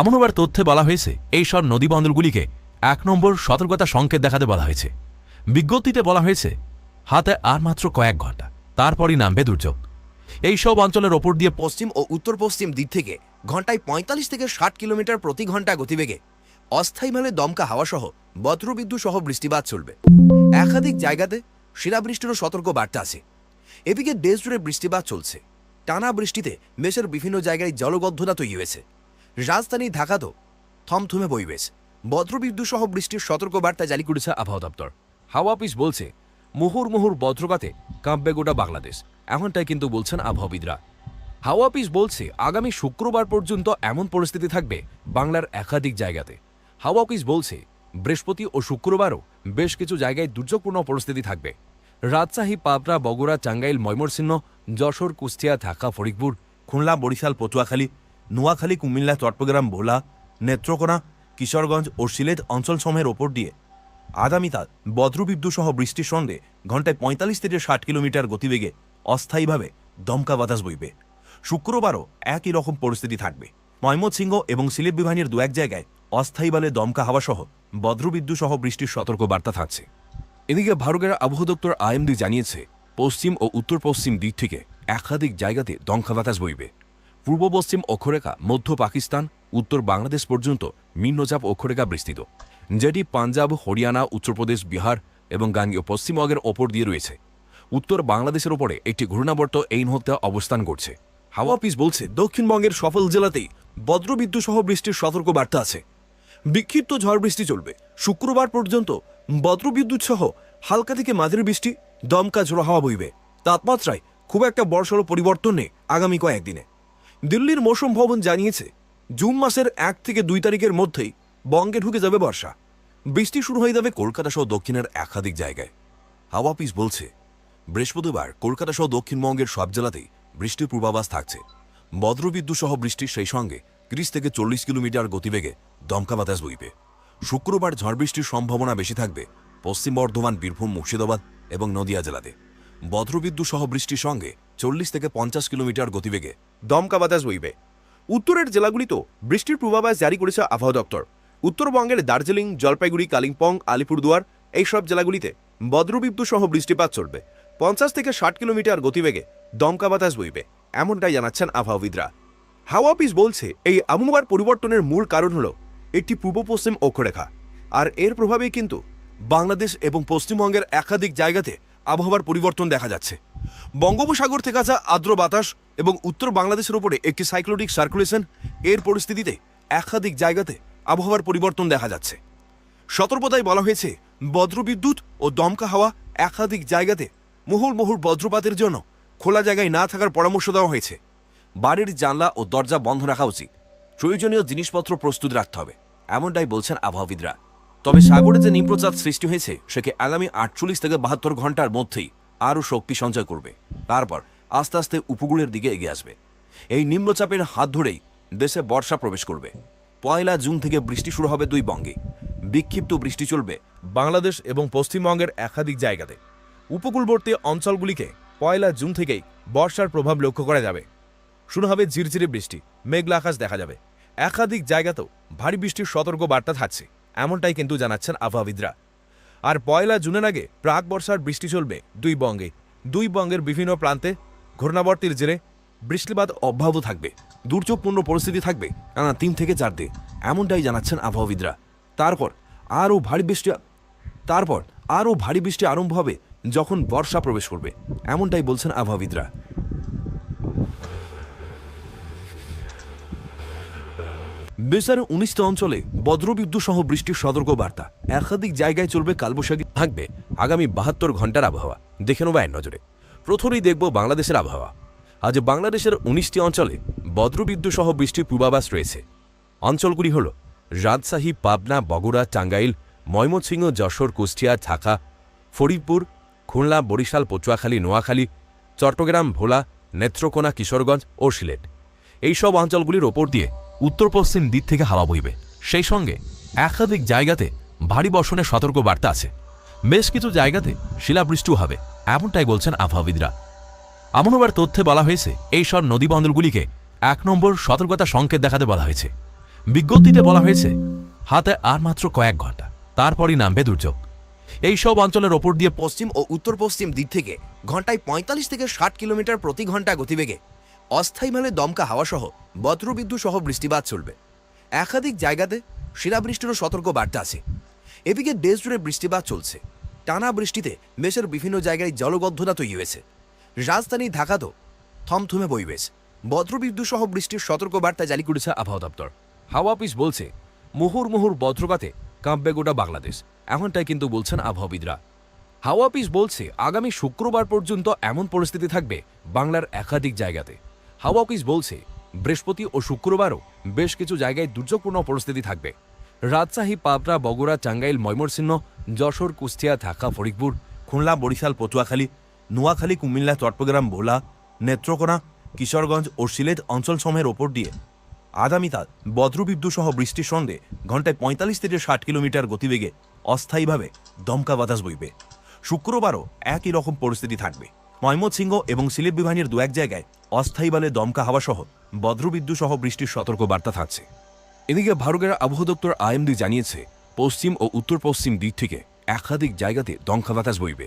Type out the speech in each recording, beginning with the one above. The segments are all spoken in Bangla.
আমনবার তথ্যে বলা হয়েছে, এই সব নদী বন্দরগুলিকে এক নম্বর সতর্কতা সংকেত দেখাতে বলা হয়েছে। বিজ্ঞপ্তিতে বলা হয়েছে, হাতে আর মাত্র কয়েক ঘণ্টা, তারপরই নামবে দুর্যোগ। এই সব অঞ্চলের ওপর দিয়ে পশ্চিম ও উত্তর পশ্চিম দিক থেকে ঘন্টায় পঁয়তাল্লিশ থেকে ষাট কিলোমিটার প্রতি ঘণ্টা গতিবেগে অস্থায়ীভাবে দমকা হাওয়া সহ বজ্রবিদ্যুৎ সহ বৃষ্টিপাত চলবে। একাধিক জায়গাতে শিলাবৃষ্টিরও সতর্ক বার্তা আছে। এদিকে দেশ জুড়ে বৃষ্টিপাত চলছে। টানা বৃষ্টিতে মেশের বিভিন্ন জায়গায় জলবদ্ধতা তৈরি হয়েছে। রাজধানী ঢাকা তো থমথমে বইবেশ বজ্রবিদ্যুৎ সহ বৃষ্টির সতর্ক বার্তা জারি করেছে আবহাওয়া দপ্তর। হাওয়া অফিস বলছে, মুহুর মুহুর বজ্রপাতে কাঁপবে গোটা বাংলাদেশ। এমনটাই কিন্তু বলছেন আবহাওয়াবিদরা। হাওয়া অফিস বলছে, আগামী শুক্রবার পর্যন্ত এমন পরিস্থিতি থাকবে বাংলার একাধিক জায়গাতে। হাওয়া অফিস বলছে, বৃহস্পতি ও শুক্রবারও বেশ কিছু জায়গায় দুর্যোগপূর্ণ পরিস্থিতি থাকবে। রাজশাহী, পাবনা, বগুড়া, টাঙ্গাইল, ময়মনসিংহ, যশোর, কুষ্টিয়া, ঢাকা, ফরিদপুর, খুলনা, বরিশাল, পটুয়াখালী নোয়াখালী, কুমিল্লা, চট্টগ্রাম, ভোলা, নেত্রকোনা, কিশোরগঞ্জ ও সিলেট অঞ্চলসমূহের ওপর দিয়ে। আগামীকাল বজ্রবিদ্যুৎ সহ বৃষ্টির সঙ্গে ঘন্টায় পঁয়তাল্লিশ থেকে ষাট কিলোমিটার গতিবেগে অস্থায়ীভাবে দমকা বাতাস বইবে। শুক্রবারও একই রকম পরিস্থিতি থাকবে। ময়মনসিংহ এবং সিলেট বিভাগের দু এক জায়গায় অস্থায়ীভাবে দমকা হাওয়া সহ বজ্রবিদ্যুৎ সহ বৃষ্টির সতর্ক বার্তা থাকছে। এদিকে ভারতের আবহাওয়া দপ্তর আইএমডি জানিয়েছে, পশ্চিম ও উত্তর পশ্চিম দিক থেকে একাধিক জায়গাতে দমকা বাতাস বইবে। পূর্ব পশ্চিম অক্ষরেখা, মধ্য পাকিস্তান, উত্তর বাংলাদেশ পর্যন্ত নিম্নচাপ অক্ষরেখা বিস্তৃত। যেটি পাঞ্জাব, হরিয়ানা, উত্তরপ্রদেশ, বিহার এবং গাঙ্গীয় পশ্চিমবঙ্গের ওপর দিয়ে রয়েছে। উত্তর বাংলাদেশের ওপরে একটি ঘূর্ণাবর্ত এই মুহূর্তে অবস্থান করছে। হাওয়া অফিস বলছে, দক্ষিণবঙ্গের সফল জেলাতেই বজ্রবিদ্যুৎ সহ বৃষ্টির সতর্ক বার্তা আছে। বিক্ষিপ্ত ঝড় বৃষ্টি চলবে। শুক্রবার পর্যন্ত বজ্রবিদ্যুৎ সহ হালকা থেকে মাঝারি বৃষ্টি, দমকা ঝোড়ো হাওয়া বইবে। তাপমাত্রায় খুব একটা বড়সড় পরিবর্তন নেই আগামী কয়েকদিনে। দিল্লির মৌসুম ভবন জানিয়েছে, জুন মাসের এক থেকে দুই তারিখের মধ্যেই বঙ্গে ঢুকে যাবে বর্ষা। বৃষ্টি শুরু হয়ে যাবে কলকাতা সহ দক্ষিণের একাধিক জায়গায়। হাওয়া অফিস বলছে, বৃহস্পতিবার কলকাতা সহ দক্ষিণবঙ্গের সব জেলাতেই বৃষ্টির পূর্বাভাস থাকছে। বজ্রবিদ্যুৎ সহ বৃষ্টির সেই সঙ্গে ত্রিশ থেকে চল্লিশ কিলোমিটার গতিবেগে দমকা বাতাস বইবে। শুক্রবার ঝড় বৃষ্টির সম্ভাবনা বেশি থাকবে পশ্চিম বর্ধমান, বীরভূম, মুর্শিদাবাদ এবং নদিয়া জেলাতে। বজ্রবিদ্যুৎ সহ বৃষ্টির সঙ্গে চল্লিশ থেকে পঞ্চাশ কিলোমিটার গতিবেগে। দমকা বাতাস বইবে। উত্তরের জেলাগুলিতেও বৃষ্টির পূর্বাভাস জারি করেছে আবহাওয়া দপ্তর। উত্তরবঙ্গের দার্জিলিং, জলপাইগুড়ি, কালিম্পং, আলিপুরদুয়ার এইসব জেলাগুলিতে বজ্রবিদ্যুৎ সহ বৃষ্টিপাত চলবে। পঞ্চাশ থেকে ষাট কিলোমিটার গতিবেগে দমকা বাতাস বইবে, এমনটাই জানাচ্ছেন আবহাওয়াবিদরা। হাওয়া অফিস বলছে, এই আবহাওয়ার পরিবর্তনের মূল কারণ হল একটি পূর্ব পশ্চিম অক্ষরেখা। আর এর প্রভাবেই কিন্তু বাংলাদেশ এবং পশ্চিমবঙ্গের একাধিক জায়গাতে আবহাওয়ার পরিবর্তন দেখা যাচ্ছে। বঙ্গোপসাগর থেকে আসা আর্দ্র বাতাস এবং উত্তর বাংলাদেশের উপরে একটি সাইক্লোনিক সার্কুলেশন এর পরিস্থিতিতে একাধিক জায়গাতে আবহাওয়ার পরিবর্তন দেখা যাচ্ছে। সতর্কতায় বলা হয়েছে, বজ্রবিদ্যুৎ ও দমকা হাওয়া একাধিক জায়গাতে মুহুর মুহুর বজ্রপাতের জন্য খোলা জায়গায় না থাকার পরামর্শ দেওয়া হয়েছে। বাড়ির জানলা ও দরজা বন্ধ রাখা উচিত। প্রয়োজনীয় জিনিসপত্র প্রস্তুত রাখতে হবে, এমনটাই বলছেন আবহাওয়াবিদরা। তবে সাগরে যে নিম্নচাপ সৃষ্টি হয়েছে, সেকে আগামী আটচল্লিশ থেকে বাহাত্তর ঘণ্টার মধ্যেই আরও শক্তি সঞ্চয় করবে। তারপর আস্তে আস্তে উপকূলের দিকে এগিয়ে আসবে। এই নিম্নচাপের হাত ধরেই দেশে বর্ষা প্রবেশ করবে। পয়লা জুন থেকে বৃষ্টি শুরু হবে দুই বঙ্গে। বিক্ষিপ্ত বৃষ্টি চলবে বাংলাদেশ এবং পশ্চিমবঙ্গের একাধিক জায়গাতে। উপকূলবর্তী অঞ্চলগুলিকে পয়লা জুন থেকেই বর্ষার প্রভাব লক্ষ্য করা যাবে। শুরু হবে ঝিরঝিরে বৃষ্টি, মেঘলা আকাশ দেখা যাবে। একাধিক জায়গাতেও ভারী বৃষ্টির সতর্ক বার্তা থাকছে, এমনটাই কিন্তু জানাচ্ছেন আবহাওয়াবিদরা। আর পয়লা জুনের আগে প্রাক বর্ষার বৃষ্টি চলবে দুই বঙ্গে। দুই বঙ্গের বিভিন্ন প্রান্তে ঘূর্ণাবর্তীর জেরে বৃষ্টিপাত অব্যাহত থাকবে। দুর্যোগপূর্ণ পরিস্থিতি থাকবে টানা তিন থেকে চার দিন, এমনটাই জানাচ্ছেন আবহাওয়াবিদরা। তারপর আরও ভারী বৃষ্টি তারপর আরও ভারী বৃষ্টি আরম্ভ হবে যখন বর্ষা প্রবেশ করবে, এমনটাই বলছেন আবহাওয়াবিদরা। দেশের উনিশটা অঞ্চলে বজ্রবিদ্যুৎ সহ বৃষ্টির সতর্ক বার্তা একাধিক জায়গায় চলবে কালবৈশাখী থাকবে আগামী বাহাত্তর ঘণ্টার আবহাওয়া। দেখে নেব এক নজরে। প্রথমেই দেখব বাংলাদেশের আবহাওয়া। আজ বাংলাদেশের উনিশটি অঞ্চলে বজ্রবিদ্যুৎ সহ বৃষ্টির পূর্বাভাস রয়েছে। অঞ্চলগুলি হল রাজশাহী, পাবনা, বগুড়া, টাঙ্গাইল, ময়মনসিংহ, যশোর, কুষ্টিয়া, ঢাকা, ফরিদপুর, খুলনা, বরিশাল পচুয়াখালী নোয়াখালী, চট্টগ্রাম, ভোলা, নেত্রকোনা, কিশোরগঞ্জ ও সিলেট। এইসব অঞ্চলগুলির ওপর দিয়ে উত্তর পশ্চিম দিক থেকে হাওয়া বইবে। সেই সঙ্গে একাধিক জায়গাতে ভারী বর্ষণের সতর্ক বার্তা আছে। বেশ কিছু জায়গাতে শিলাবৃষ্টিও হবে, এমনটাই বলছেন আবহাওয়াবিদরা। আমনবার তথ্যে বলা হয়েছে, এই সব নদী বন্দরগুলিকে এক নম্বর সতর্কতা সংকেত দেখাতে বলা হয়েছে। বিজ্ঞপ্তিতে বলা হয়েছে, হাতে আর মাত্র কয়েক ঘণ্টা, তারপরই নামবে দুর্যোগ। এই সব অঞ্চলের ওপর দিয়ে পশ্চিম ও উত্তর পশ্চিম দিক থেকে ঘন্টায় পঁয়তাল্লিশ থেকে ষাট কিলোমিটার প্রতি ঘণ্টা গতিবেগে অস্থায়ীভাবে দমকা হাওয়া সহ বজ্রবিদ্যুৎ সহ বৃষ্টিপাত চলবে। একাধিক জায়গাতে শিলাবৃষ্টিরও সতর্ক বার্তা আছে। এদিকে দেশ জুড়ে বৃষ্টিপাত চলছে। টানা বৃষ্টিতে দেশের বিভিন্ন জায়গায় জলবদ্ধতা তৈরি হয়েছে। রাজধানী ঢাকা তো থমথমে বইবেশ বজ্রবিদ্যুৎ সহ বৃষ্টির সতর্ক বার্তা জারি করেছে আবহাওয়া দপ্তর। হাওয়া অফিস বলছে, মুহুর মুহুর বজ্রপাতে কাঁপবে গোটা বাংলাদেশ। এমনটাই কিন্তু বলছেন আবহাওয়াবিদরা। হাওয়া অফিস বলছে, আগামী শুক্রবার পর্যন্ত এমন পরিস্থিতি থাকবে বাংলার একাধিক জায়গাতে। হাওয়া অফিস বলছে, বৃহস্পতি ও শুক্রবারও বেশ কিছু জায়গায় দুর্যোগপূর্ণ পরিস্থিতি থাকবে। রাজশাহী, পাবনা, বগুড়া, টাঙ্গাইল, ময়মনসিংহ, যশোর, কুষ্টিয়া, ঢাকা, ফরিদপুর, খুলনা, বরিশাল, পটুয়াখালী, নোয়াখালী, কুমিল্লা, চট্টগ্রাম, ভোলা, নেত্রকোনা, কিশোরগঞ্জ ও সিলেট অঞ্চলসমূহের ওপর দিয়ে। আগামীকাল বজ্রবিদ্যুৎ সহ বৃষ্টির সঙ্গে ঘন্টায় পঁয়তাল্লিশ থেকে ষাট কিলোমিটার গতিবেগে অস্থায়ীভাবে দমকা বাতাস বইবে। শুক্রবারও একই রকম পরিস্থিতি থাকবে। ময়মনসিংহ এবং সিলেট বিভাগের দু এক জায়গায় অস্থায়ীভাবে দমকা হাওয়া সহ বজ্রবিদ্যুৎ সহ বৃষ্টির সতর্ক বার্তা থাকছে। এদিকে ভারতের আবহাওয়া দপ্তর আইএমডি জানিয়েছে, পশ্চিম ও উত্তর পশ্চিম দিক থেকে একাধিক জায়গাতে দমকা বাতাস বইবে।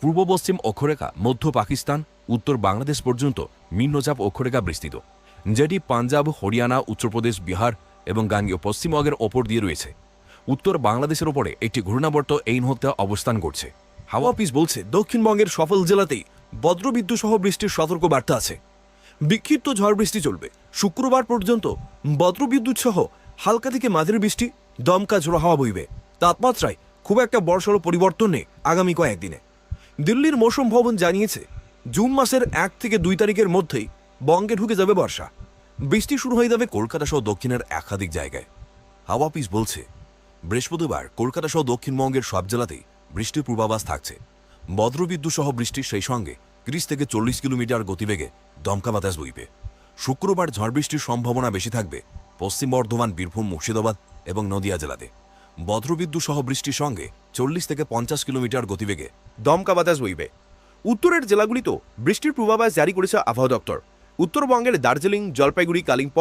পূর্ব পশ্চিম অক্ষরেখা, মধ্য পাকিস্তান, উত্তর বাংলাদেশ পর্যন্ত নিম্নচাপ অক্ষরেখা বিস্তৃত, যেটি পাঞ্জাব, হরিয়ানা, উত্তরপ্রদেশ, বিহার এবং গাঙ্গীয় পশ্চিমবঙ্গের ওপর দিয়ে রয়েছে। উত্তর বাংলাদেশের ওপরে একটি ঘূর্ণাবর্ত এই মুহূর্তে অবস্থান করছে। হাওয়া অফিস বলছে, দক্ষিণবঙ্গের সফল জেলাতেই বজ্রবিদ্যুৎ সহ বৃষ্টির সতর্ক বার্তা আছে। বিক্ষিপ্ত ঝড় বৃষ্টি চলবে। শুক্রবার পর্যন্ত বজ্রবিদ্যুৎ সহ হালকা থেকে মাঝের বৃষ্টি, দমকা ঝোড়ো হাওয়া বইবে। তাপমাত্রায় খুব একটা বড়সড় পরিবর্তন নেই আগামী কয়েকদিনে। দিল্লির মৌসুম ভবন জানিয়েছে, জুন মাসের এক থেকে দুই তারিখের মধ্যেই বঙ্গে ঢুকে যাবে বর্ষা। বৃষ্টি শুরু হয়ে যাবে কলকাতা সহ দক্ষিণের একাধিক জায়গায়। হাওয়া বলছে, বৃহস্পতিবার কলকাতা সহ দক্ষিণবঙ্গের সব জেলাতেই বৃষ্টির পূর্বাভাস থাকছে। বজ্রবিদ্যুৎ সহ বৃষ্টির সেই সঙ্গে ত্রিশ থেকে চল্লিশ কিলোমিটার গতিবেগে দমকা বাতাস বইবে। শুক্রবার ঝড় বৃষ্টির সম্ভাবনা বেশি থাকবে পশ্চিম বর্ধমান, বীরভূম, মুর্শিদাবাদ এবং নদিয়া জেলাতে। বজ্রবিদ্যুৎ সহ বৃষ্টির সঙ্গে চল্লিশ থেকে পঞ্চাশ কিলোমিটার গতিবেগে দমকা বাতাস বইবে। উত্তরের জেলাগুলিতেও বৃষ্টির পূর্বাভাস জারি করেছে আবহাওয়া দপ্তর। উত্তরবঙ্গের দার্জিলিং, জলপাইগুড়ি, কালিম্পং